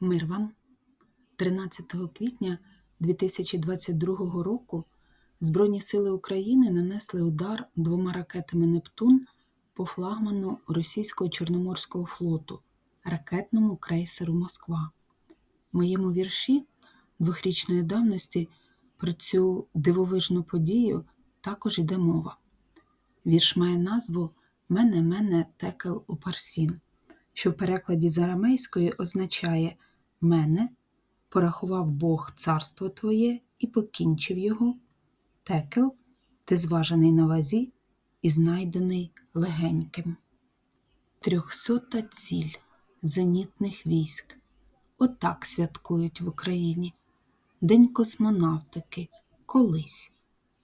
Мир вам! 13 квітня 2022 року Збройні сили України нанесли удар двома ракетами Нептун по флагману російського Чорноморського флоту, ракетному крейсеру Москва. В моєму вірші двохрічної давності про цю дивовижну подію також йде мова. Вірш має назву Мене мене текел у парсін, що в перекладі з арамейської означає Мене порахував Бог царство Твоє і покінчив його. Текел ти зважений на вазі і знайдений легеньким. Трьохсота ціль зенітних військ. Отак святкують в Україні. День космонавтики колись,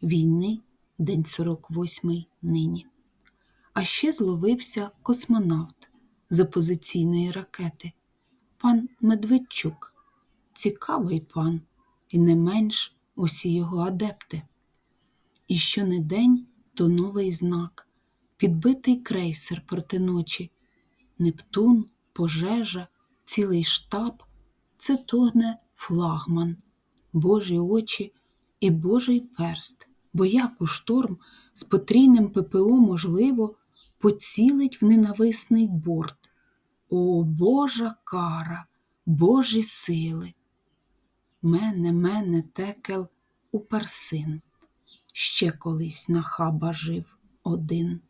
війни день 48 нині. А ще зловився космонавт з опозиційної ракети, пан Медведчук. Цікавий пан, і не менш усі його адепти. І що не день, то новий знак, підбитий крейсер проти ночі, Нептун, пожежа, цілий штаб це тогне флагман, Божі очі і Божий перст, бо як у шторм з потрійним ППО можливо поцілить в ненависний борт. О Божа кара, Божі сили! Мене, мене, текел у персин, Ще колись нахаба жив один.